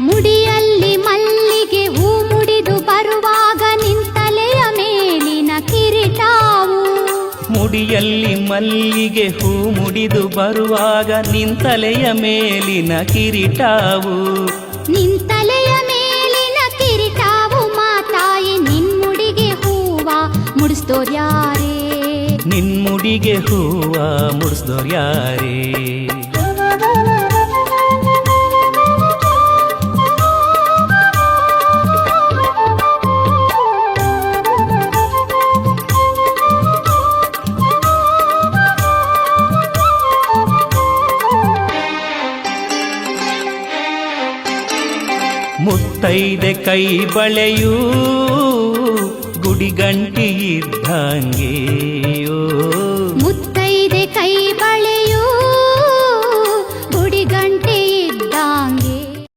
ಮುಡಿಯಲ್ಲಿ ಮಲ್ಲಿಗೆ ಹೂ ಮುಡಿದು ಬರುವಾಗ ನಿಂತಲೆಯ ಮೇಲಿನ ಕಿರೀಟಾವು. ಮುಡಿಯಲ್ಲಿ ಮಲ್ಲಿಗೆ ಹೂ ಮುಡಿದು ಬರುವಾಗ ನಿಂತಲೆಯ ಮೇಲಿನ ಕಿರೀಟಾವು. ನಿಂತಲೆಯ ಮೇಲಿನ ಕಿರೀಟಾವು ಮಾತಾಯಿ ನಿನ್ಮುಡಿಗೆ ಹೂವ ಮುಡಿಸ್ತೋರ್ಯಾರೇ ನಿನ್ಮುಡಿಗೆ ಹೂವ ಮುಡಿಸ್ದೋರ್ಯಾರೇ. ಮುತ್ತೈದೆ ಕೈ ಬಳೆಯೂ ಗುಡಿಗಂಟಿ ಇದ್ದಂಗೆ.